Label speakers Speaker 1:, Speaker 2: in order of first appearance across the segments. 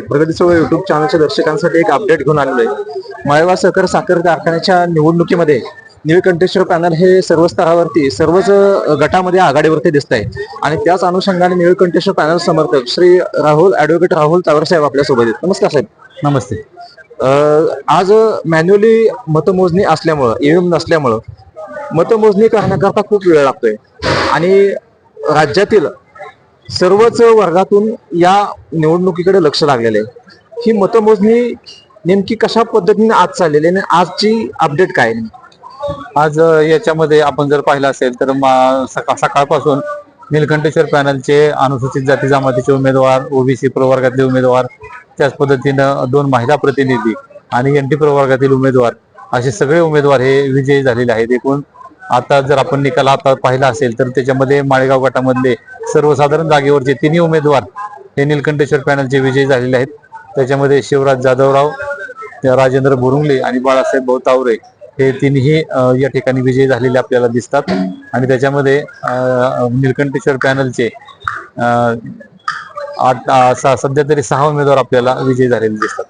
Speaker 1: प्रगतीचं युट्यूब चॅनलच्या दर्शकांसाठी एक अपडेट घेऊन आलेलो आहे. माळेवा सहकार साखर कारखान्याच्या निवडणुकीमध्ये निळकंठेश्वर पॅनल हे सर्व स्तरावरती सर्वच गटामध्ये आघाडीवरती दिसत आहे आणि त्याच अनुषंगाने निळकंठेश्वर पॅनल समर्थक श्री राहुल ऍडव्होकेट राहुल चावर साहेब आपल्यासोबत आहेत. नमस्कार साहेब.
Speaker 2: नमस्ते.
Speaker 1: आज मॅन्युअली मतमोजणी असल्यामुळं ईव्हीएम नसल्यामुळं मतमोजणी करण्याकरता खूप वेळ लागतोय. आणि राज्यातील सर्वच वर्गातून या निवडणुकीकडे लक्ष लागलेलं आहे ही मतमोजणी नेमकी कशा पद्धतीने आज चाललेली आहे आणि आजची अपडेट काय आहे?
Speaker 2: आज याच्यामध्ये आपण जर पाहिलं असेल तर मा- सकाळ सकाळपासून निलकंठेश्वर पॅनलचे अनुसूचित जाती जमातीचे उमेदवार ओबीसी प्रवर्गातले उमेदवार त्याच पद्धतीनं दोन महिला प्रतिनिधी आणि एन टी प्रवर्गातील उमेदवार असे सगळे उमेदवार हे विजयी झालेले आहेत एकूण आता जर आपण निकाल आता पाहिला असेल तर त्याच्यामध्ये माळेगाव गटामधले सर्वसाधारण जागेवरचे तिन्ही उमेदवार हे निलकंठेश्वर पॅनलचे विजयी झालेले आहेत. त्याच्यामध्ये शिवराज जाधवराव राजेंद्र बोरुंगले आणि बाळासाहेब भाऊ हे तिन्ही या ठिकाणी विजयी झालेले आपल्याला दिसतात. आणि त्याच्यामध्ये निलकंठेश्वर पॅनलचे आठ सध्या तरी सहा उमेदवार आपल्याला विजयी झालेले दिसतात.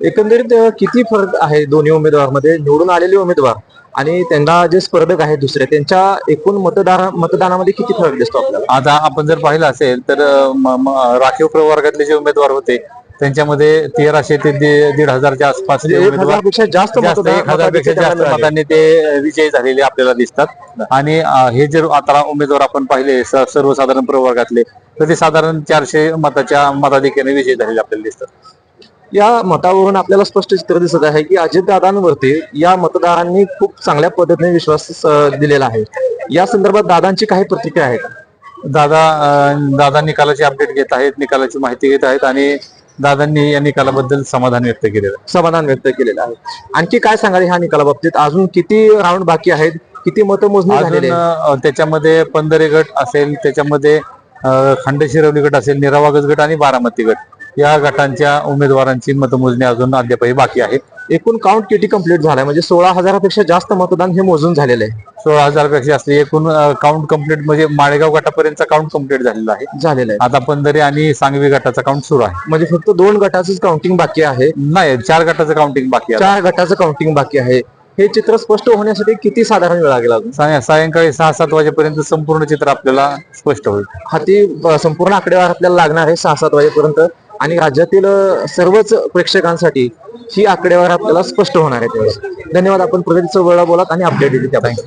Speaker 1: एकंदरीत किती फरक आहे दोन्ही उमेदवारांमध्ये? निवडून आलेले उमेदवार आणि त्यांना जे स्पर्धक आहेत दुसरे त्यांच्या एकूण मतदार मतदानामध्ये किती फरक दिसतो आपल्याला?
Speaker 2: आता आपण जर पाहिलं असेल तर राखीव प्रवर्गातले जे उमेदवार होते त्यांच्यामध्ये तेराशे ते दीड हजारच्या आसपास जे
Speaker 1: एक
Speaker 2: उमेदवार
Speaker 1: हजारपेक्षा जास्त
Speaker 2: एक हजारपेक्षा जास्त. मतांनी ते विजयी झालेले आपल्याला दिसतात. आणि हे जर आता उमेदवार आपण पाहिले सर्वसाधारण प्रवर्गातले तर ते साधारण चारशे मताच्या मताधिक्याने विजयी झालेले आपल्याला दिसतात.
Speaker 1: या मतावरून आपल्याला स्पष्ट चित्र दिसत आहे की अजितदादांवरती या मतदारांनी खूप चांगल्या पद्धतीने विश्वास दिलेला आहे. या संदर्भात दादांची काही प्रतिक्रिया आहे का?
Speaker 2: दादा दादा निकालाची अपडेट घेत आहेत निकालाची माहिती घेत आहेत आणि दादांनी या निकालाबद्दल समाधान व्यक्त केलेलं.
Speaker 1: समाधान व्यक्त केलेलं आहे. आणखी काय सांगाल ह्या निकालाबाबतीत? अजून किती राऊंड बाकी आहेत? किती आहे
Speaker 2: अं, त्याच्यामध्ये पंधरे गट असेल त्याच्यामध्ये खांडेशिरवली गट असेल निरावागज गट आणि बारामती गट. या गटांच्या उमेदवारांची मतमोजणी अजून अद्यापही बाकी आहे.
Speaker 1: एकूण काउंट किती कंप्लीट झालाय? म्हणजे सोळा हजारापेक्षा जास्त मतदान हे मोजून झालेलं आहे.
Speaker 2: सोळा हजारपेक्षा असले एकूण काउंट कंप्लीट म्हणजे माळेगाव गटापर्यंतचा काउंट कंप्लीट झालेला आहे.
Speaker 1: झालेलं आहे.
Speaker 2: आता पंधरे आणि सांगवी गटाचा काउंट सुरू आहे.
Speaker 1: म्हणजे फक्त दोन गटाचंच काउंटिंग बाकी आहे?
Speaker 2: नाही चार गटाचं काउंटिंग बाकी आहे.
Speaker 1: चार गटाचं काउंटिंग बाकी आहे. हे चित्र स्पष्ट होण्यासाठी किती साधारण वेळ लागेल अजून?
Speaker 2: साय- सायंकाळी सहा सात वाजेपर्यंत संपूर्ण चित्र आपल्याला स्पष्ट होईल.
Speaker 1: हाती अ, संपूर्ण आकडेवार आपल्याला लागणार आहे सहा सात वाजेपर्यंत. आणि राज्यातील सर्वच प्रेक्षकांसाठी ही आकडेवार आपल्याला स्पष्ट होणार आहे त्यावेळेस. धन्यवाद. आपण प्रगतीचा वेळा बोलात आणि अपडेट दिली त्याबद्दल.